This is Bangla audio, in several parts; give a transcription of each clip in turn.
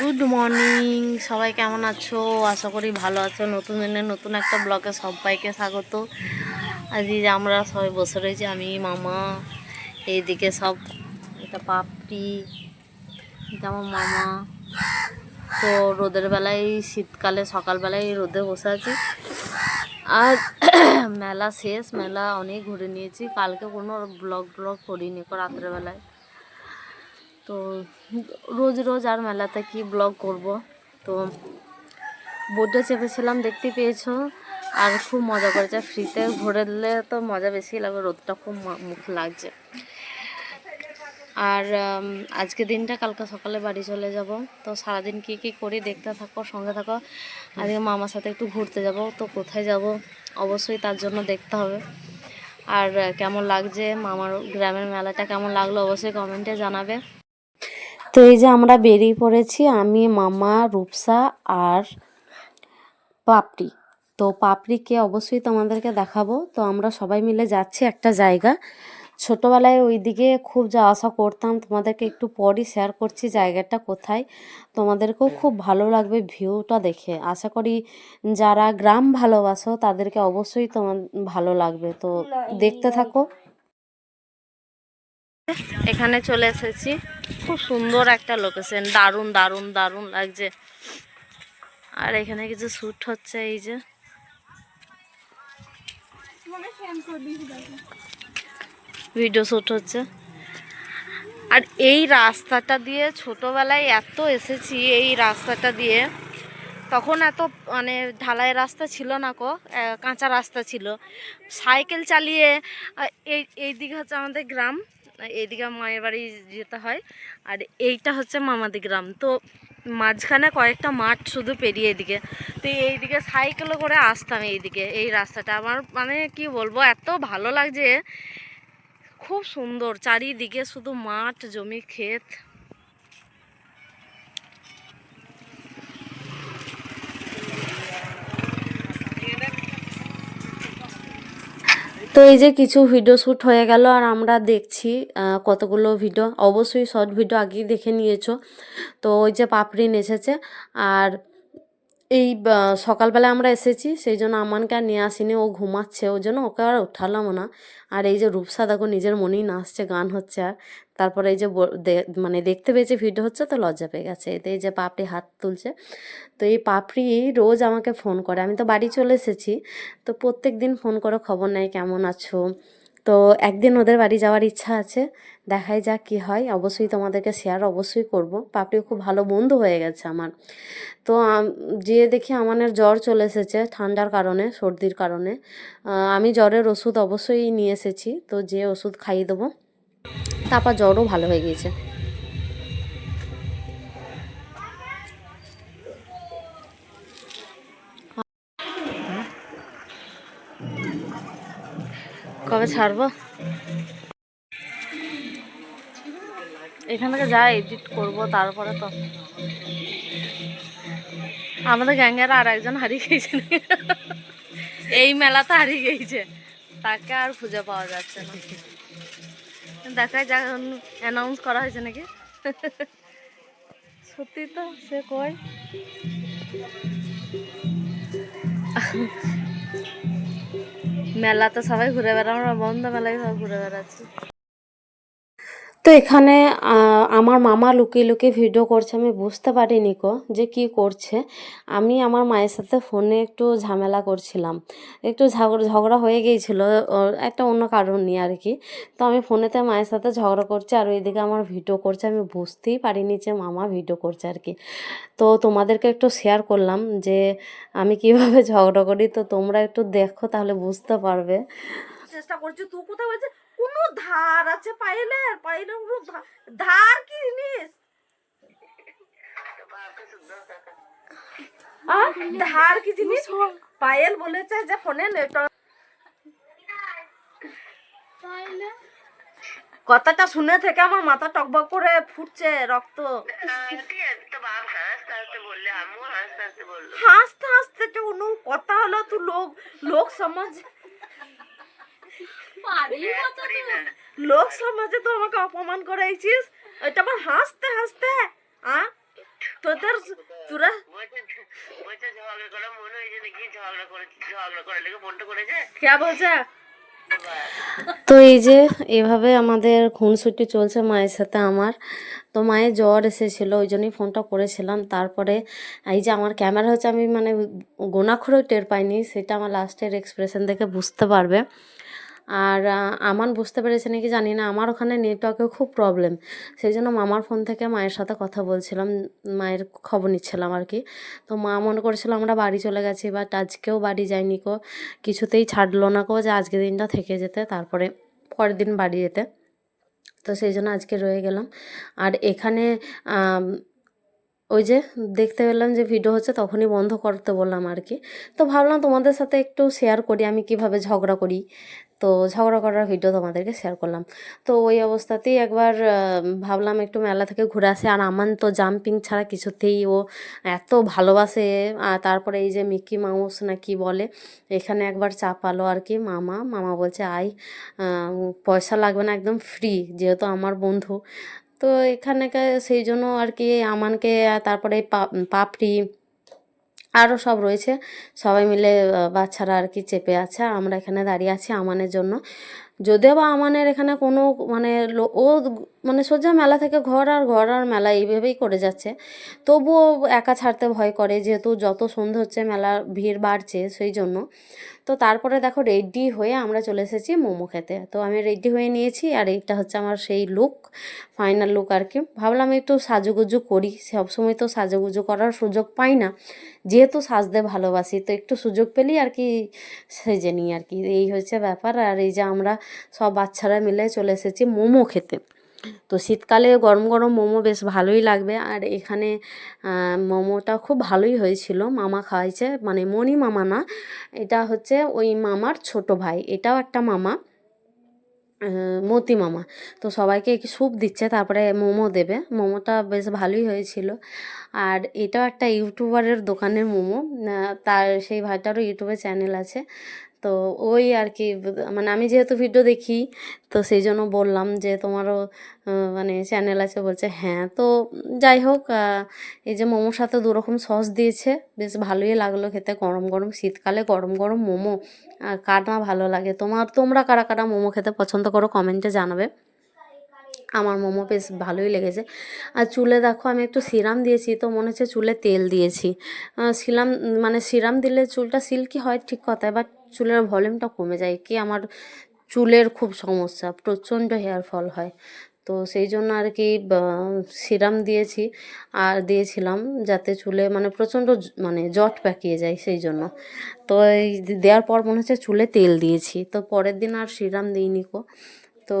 গুড মর্নিং সবাই কেমন আছো? আশা করি ভালো আছো। নতুন দিনে নতুন একটা ব্লগে সবাইকে স্বাগত। আজ আমরা সবাই বসে রয়েছি, আমি, মামা, এইদিকে সব, এটা পাপড়ি, এটা আমার মামা। তো রোদের বেলায়, শীতকালে, সকালবেলায় রোদে বসে আছি। আর মেলা শেষ, মেলা অনেক ঘুরে নিয়েছি। কালকে কোনো ব্লগ ব্লগ করিনি রাত্রেবেলায়। তো রোজ রোজ আর মেলাতে কি ব্লগ করব? তো বোর্ডে চেপেছিলাম, দেখতে পেয়েছ। আর খুব মজা করেছে। ফ্রিতে ঘুরলে তো মজা বেশি লাগবে, রোদটা খুব মুখ লাগছে। আর আজকে দিনটা কালকে সকালে বাড়ি চলে যাব। তো সারাদিন কি কি করি দেখতে থাকো, সঙ্গে থাকো। আজকে মামার সাথে একটু ঘুরতে যাব। তো কোথায় যাব? অবশ্যই তার জন্য দেখতে হবে। আর, কেমন লাগছে? মামার গ্রামের মেলাটা কেমন লাগল? অবশ্যই কমেন্টে জানাবে। তো এই যে আমরা বেরিয়ে পড়েছি আমি মামা রূপসা আর পাপড়ি। তো পাপড়িকে অবশ্যই তোমাদেরকে দেখাবো। তো আমরা সবাই মিলে যাচ্ছি একটা জায়গা। ছোটোবেলায় ওইদিকে খুব যা আসা করতাম। তোমাদেরকে একটু পরই শেয়ার করছি জায়গাটা কোথায়। তোমাদেরকেও খুব ভালো লাগবে ভিউটা দেখে। আশা করি যারা গ্রাম ভালোবাসো তাদেরকে অবশ্যই তোমার ভালো লাগবে। তো দেখতে থাকো। এখানে চলে এসেছি। খুব সুন্দর একটা লোকেশন দারুণ দারুণ দারুণ লাগছে। আর এখানে কিছু শ্যুট হচ্ছে, এই যে। ভিডিও শ্যুট হচ্ছে। আর এই রাস্তাটা দিয়ে ছোটোবেলায় এত এসেছি, এই রাস্তাটা দিয়ে। তখন এত মানে ঢালাই রাস্তা ছিল না কো কাঁচা রাস্তা ছিল। সাইকেল চালিয়ে এই এই দিকে হচ্ছে আমাদের গ্রাম। এইদিকে মায়ের বাড়ি যেতে হয় আর এইটা হচ্ছে মামাদি গ্রাম। তো মাঝখানে কয়েকটা মাঠ শুধু পেরিয়ে এদিকে। তো এইদিকে সাইকেলে করে আসতাম এইদিকে, এই রাস্তাটা। আমার মানে কি বলব, এত ভালো লাগছে। খুব সুন্দর, চারিদিকে শুধু মাঠ, জমি, ক্ষেত। তো এই যে কিছু ভিডিও শ্যুট হয়ে গেল আর আমরা দেখছি কতগুলো ভিডিও অবশ্যই শর্ট ভিডিও আগেই দেখে নিয়েছো। তো ওই যে পাপড়ি নেচেছে আর এই সকালবেলা আমরা এসেছি, সেই জন্য আমানকে আর নিয়ে আসিনি, ও ঘুমাচ্ছে ওই জন্য ওকে আর উঠালাম না। আর এই যে রূপসা, দেখো, নিজের মনেই নাচছে, গান হচ্ছে আর। তারপরে এই যে মানে দেখতে পেয়েছে ভিডিও হচ্ছে, তো লজ্জা পেয়ে গেছে। এতে এই যে পাপড়ি হাত তুলছে, তো এই পাপড়ি রোজ আমাকে ফোন করে। আমি তো বাড়ি চলে এসেছি, তো প্রত্যেক দিন ফোন করে খবর নেয়, কেমন আছো? তো একদিন ওদের বাড়ি যাওয়ার ইচ্ছা আছে, দেখাই যাক কি হয়। অবশ্যই তোমাদেরকে শেয়ার অবশ্যই করব। পাপড়িও খুব ভালো বন্ধু হয়ে গেছে আমার। তো যে দেখি আমার জ্বর চলে এসেছে ঠান্ডার কারণে, সর্দির কারণে। আমি জ্বরের ওষুধ অবশ্যই নিয়ে এসেছি, তো যে ওষুধ খাইয়ে দেবো। তারপর জ্বরও ভালো হয়ে গিয়েছে। কবে ছাড়বো? এখান থেকে যা এডিট করব, তারপরে তো। আমাদের গ্যাংয়ের আর একজন হারিয়ে গেছে? এই মেলাতে হারিয়ে গেছে। তাকে আর খুঁজে পাওয়া যাচ্ছে না। দেখায় যা অ্যানাউন্স করা হয়েছে নাকি? সত্যি তো, সে কয়? মেলাতে সবাই ঘুরে বেড়ানো বন্ধ মেলায় সবাই ঘুরে বেড়াচ্ছি। তো এখানে আমার মামা লুকিয়ে লুকিয়ে ভিডিও করছে, আমি বুঝতে পারিনি কো যে কি করছে। আমি আমার মায়ের সাথে ফোনে একটু ঝামেলা করছিলাম। একটু ঝগড়া হয়ে গিয়েছিল একটা অন্য কারণ নিয়ে আর কি। তো আমি ফোনেতে মায়ের সাথে ঝগড়া করছি, আর ওইদিকে আমার ভিডিও করছে, আমি বুঝতেই পারিনি যে মামা ভিডিও করছে আর কি। তো তোমাদেরকে একটু শেয়ার করলাম যে আমি কীভাবে ঝগড়া করি, তো তোমরা একটু দেখো, তাহলে বুঝতে পারবে। চেষ্টা করছি তুই বলছে কোনো ধার আছে পাইলের কোনো ধার কি জিনিস? ধার কি জিনিস? পায়েল বলেছে যে ফোনে নেটওয়ার্ক কথাটা শুনে থেকে আমার মাথা টকবক করে ফুটছে রক্ত। হাসতে হাসতে কোনো কথা হলো তুই লোক লোক সমাজ লোক সমাজে তো আমাকে অপমান করাইছিস। এটা আবার হাসতে হাসতে। আ? তোদের তোরা মনে কে বলছে? তো এই যে এভাবে আমাদের খুনসুটি চলছে মায়ের সাথে আমার। তো মায়ের জ্বর এসেছিল ওই জন্যই ফোনটা করেছিলাম। তারপরে এই যে আমার ক্যামেরা হচ্ছে আমি মানে গোনাক্ষরেও টের পাইনি। সেটা আমার লাস্টের এক্সপ্রেশন দেখে বুঝতে পারবে। আর আমান বুঝতে পেরেছে নাকি জানি না, আমার ওখানে নেটওয়ার্কের খুব প্রবলেম সেই জন্য মামার ফোন থেকে মায়ের সাথে কথা বলছিলাম, মায়ের খবর নিচ্ছিলাম আর কি। তো মা মনে করেছিল আমরা বাড়ি চলে গেছি বাট আজকেও বাড়ি যাইনি কো। কিছুতেই ছাড়লো না কো যে আজকে দিনটা থেকে যেতে, তারপরে পরের দিন বাড়ি যেতে। তো সেই জন্য আজকে রয়ে গেলাম। আর এখানে ওই যে দেখতে পেলাম যে ভিডিও হচ্ছে তখনই বন্ধ করতে বললাম আর কি। তো ভাবলাম তোমাদের সাথে একটু শেয়ার করি, আমি কীভাবে ঝগড়া করি। তো ঝগড়া করার ভিডিও তোমাদেরকে শেয়ার করলাম। তো ওই অবস্থাতেই একবার ভাবলাম একটু মেলা থেকে ঘুরে আসি। আর আমান তো জাম্পিং ছাড়া কিছুতেই ও এত ভালোবাসে। আর তারপরে এই যে মিকি মাউস না কি বলে, এখানে একবার চাপালো আর কি মামা। মামা বলছে আই পয়সা লাগবে না, একদম ফ্রি যেহেতু আমার বন্ধু। তো এখানে সেই জন্য আর কি আমানকে তারপরে পাপড়ি আরও সব রয়েছে। সবাই মিলে বাচ্চারা আর কি চেপে আছে। আমরা এখানে দাঁড়িয়ে আছি আমানের জন্য। যদিও বা আমানের এখানে কোনো মানে ও মানে সোজা মেলা থেকে ঘর আর ঘর আর মেলা এইভাবেই করে যাচ্ছে। তবুও একা ছাড়তে ভয় করে, যেহেতু যত সন্ধে হচ্ছে মেলার ভিড় বাড়ছে সেই জন্য। তো তারপরে দেখো রেডি হয়ে আমরা চলে এসেছি মোমো খেতে। তো আমি রেডি হয়ে নিয়েছি আর এইটা হচ্ছে আমার সেই লুক, ফাইনাল লুক আর কি। ভাবলাম একটু সাজুগুজু করি, সবসময় তো সাজুগুজু করার সুযোগ পাই না, যেহেতু সাজতে ভালোবাসি, তো একটু সুযোগ পেলেই আর কি সেজে নিই আর কি। এই হচ্ছে ব্যাপার আর এই যে আমরা সব বাচ্চারা মিলে চলে এসেছি মোমো খেতে। তো শীতকালে গরম গরম মোমো বেশ ভালোই লাগবে। আর এখানে মোমোটা খুব ভালোই হয়েছিল। মামা খাওয়াইছে মানে মণি মামা না, এটা হচ্ছে ওই মামার ছোট ভাই। এটাও একটা মামা মতি মামা। তো সবাইকে স্যুপ দিচ্ছে, তারপরে মোমো দেবে। মোমোটা বেশ ভালোই হয়েছিল। আর এটাও একটা ইউটিউবারের দোকানের মোমো। তার, সেই ভাইটারও ইউটিউবে চ্যানেল আছে। তো ওই আর কি মানে আমি যেহেতু ভিডিও দেখি, তো সেই জন্য বললাম যে তোমারও মানে চ্যানেল আছে বলছে হ্যাঁ। তো যাই হোক এই যে মোমোর সাথে দু রকম সস দিয়েছে, বেশ ভালোই লাগল খেতে। গরম গরম, শীতকালে গরম গরম মোমো কার না ভালো লাগে? তোমার, তোমরা কারা কারা মোমো খেতে পছন্দ করো কমেন্টে জানাবে। আমার মোমো বেশ ভালোই লেগেছে। আর চুলে দেখো, আমি একটু সিরাম দিয়েছি, তো মনে হচ্ছে চুলে তেল দিয়েছি। সিরাম মানে সিরাম দিলে চুলটা সিল্কি হয় ঠিক কথা বাট চুলের ভলিউমটা কমে যায়, কি আমার চুলের খুব সমস্যা, প্রচণ্ড হেয়ার ফল হয়। তো সেই জন্য আর কি সিরাম দিয়েছি আর দিয়েছিলাম যাতে চুলে মানে প্রচণ্ড মানে জট পাকিয়ে যায় সেই জন্য। তো এই দেওয়ার পর মনে হচ্ছে চুলে তেল দিয়েছি, তো পরের দিন আর সিরাম দিইনি কো। তো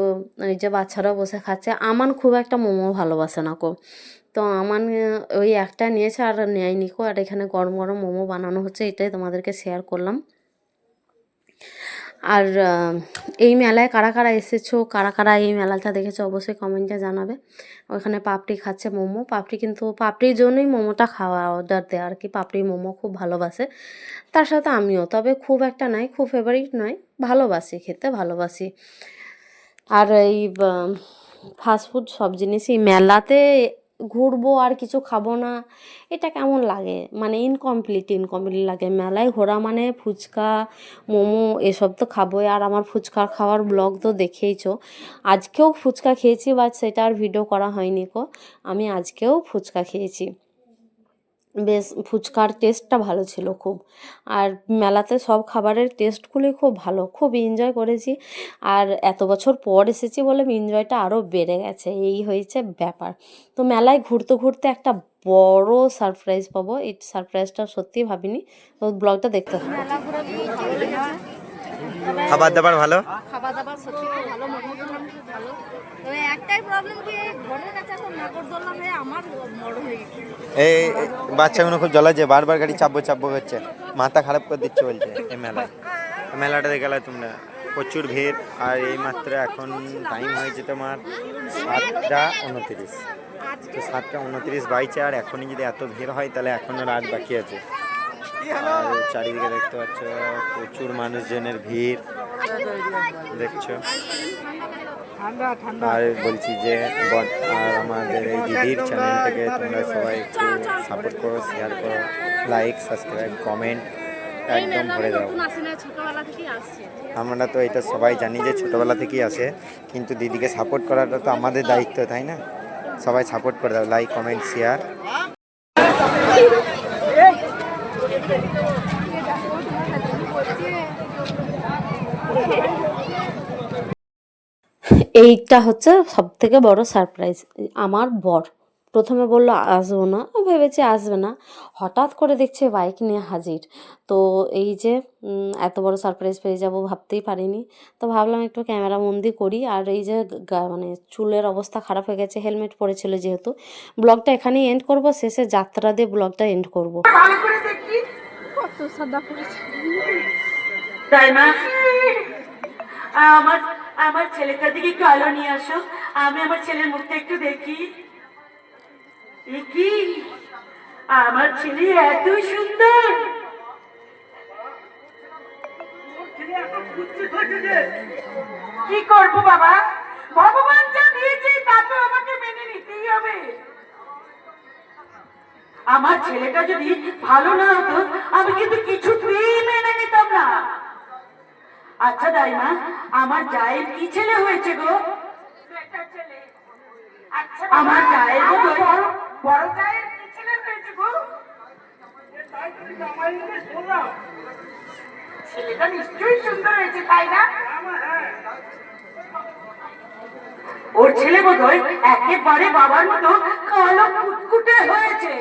এই যে বাচ্চারাও বসে খাচ্ছে, আমান খুব একটা মোমো ভালোবাসে না কো। তো আমান ওই একটা নিয়েছে আর নেয়নি কো, আর এখানে গরম গরম মোমো বানানো হচ্ছে, এটাই তোমাদেরকে শেয়ার করলাম। আর এই মেলায় কারা কারা এসেছ, কারা কারা এই মেলাটা দেখেছ অবশ্যই কমেন্টে জানাবে। ওখানে পাপড়ি খাচ্ছে মোমো। পাপড়ি কিন্তু, পাপড়ির জন্যই মোমোটা খাওয়া অর্ডার দেয়। আর কি পাপড়ি, মোমো খুব ভালোবাসে। তার সাথে আমিও। তবে খুব একটা নয় খুব ফেভারিট নয়। ভালোবাসি খেতে, ভালোবাসি। আর এই ফাস্টফুড সব জিনিসই। মেলাতে ঘুরবো আর কিছু খাব না, এটা কেমন লাগে? মানে ইনকমপ্লিট ইনকমপ্লিট লাগে। মেলায় ঘোরা মানে ফুচকা, মোমো এসব তো খাবোই। আর আমার ফুচকা খাওয়ার ব্লগ তো দেখেইছো। আজকেও ফুচকা খেয়েছি বা সেটা আর ভিডিও করা হয়নি কো আমি আজকেও ফুচকা খেয়েছি। বেশ ফুচকার টেস্টটা ভালো ছিল খুব। আর মেলাতে সব খাবারের টেস্টগুলোই খুব ভালো খুব এনজয় করেছি। আর এত বছর পর এসেছি বলে এনজয়টা আরও বেড়ে গেছে এই হয়েছে ব্যাপার। তো মেলায় ঘুরতে ঘুরতে একটা বড় সারপ্রাইজ পাবো এই সারপ্রাইজটা সত্যিই ভাবিনি তো ব্লগটা দেখতে লেগেছে খাবার দাবার ভালো? খাবার দাবার সত্যি ভালো ভালো। তবে একটাই প্রবলেম কি এই ঘরের কাছে এখন নাগরদোল্লা হয়ে আমার বড় হয়ে গেছে। এই এই বাচ্চাগুলো খুব জ্বলা যে বারবার গাড়ি চাপবো চাপবো করছে মাথা খারাপ করে দিচ্ছে বলছে। এই মেলায়। এই মেলাটা দেখে গেলে তোমরা প্রচুর ভিড় আর এই মাত্র এখন টাইম হয়েছে তোমার সাতটা উনত্রিশ। তো সাতটা উনত্রিশ বাইছে আর এখনই যদি এত ভিড় হয় তাহলে এখনও রাত বাকি আছে। আর চারিদিকে দেখতে পাচ্ছ প্রচুর মানুষজনের ভিড়। দেখছ? আর বলছি যে আর আমাদের এই দিদির চ্যানেলটাকে তোমরা সবাই একটু সাপোর্ট করো শেয়ার করো লাইক সাবস্ক্রাইব কমেন্ট একদম ভরে দাও আমরা তো এটা সবাই জানি যে ছোটোবেলা থেকেই আসে কিন্তু দিদিকে সাপোর্ট করাটা তো আমাদের দায়িত্ব তাই না? সবাই সাপোর্ট করে দাও লাইক কমেন্ট শেয়ার এইটা হচ্ছে সব থেকে বড় সারপ্রাইজ আমার বর প্রথমে বলল আসব না। ভেবেছি আসবে না। হঠাৎ করে দেখছে বাইক নিয়ে হাজির। তো এই যে এত বড় সারপ্রাইজ পেয়ে যাব ভাবতেই পারিনি। তো ভাবলাম একটু ক্যামেরা বন্দি করি। আর এই যে গা- মানে চুলের অবস্থা খারাপ হয়ে গেছে হেলমেট পরেছিল যেহেতু। ব্লগটা এখানেই এন্ড করব। শেষে যাত্রা দিয়ে ব্লগটা এন্ড করব। কত সাদা পড়েছে। তাই মা? আমার আমার ছেলেটার দিকে একটু আলো নিয়ে আসো। আমি আমার ছেলের মুখটা একটু দেখি। কি? আমার ছেলে এত সুন্দর! কি করব বাবা? ভগবান যা দিয়েছে তা তো আমাকে মেনে নিতেই হবে। আমার ছেলেটা যদি ভালো না হতো, আমি কিন্তু কিছুতেই মেনে নিতাম না। আচ্ছা দাইমা আমার জায়ের কি ছেলে হয়েছে গো? আমার জায়ের বড় জায়ের কি ছেলে হয়েছে গো? ছেলেটা নিশ্চয়ই সুন্দর হয়েছে তাই না? ওর ছেলে বোধ হয় একেবারে বাবার মতো কালো কুটকুটে হয়েছে।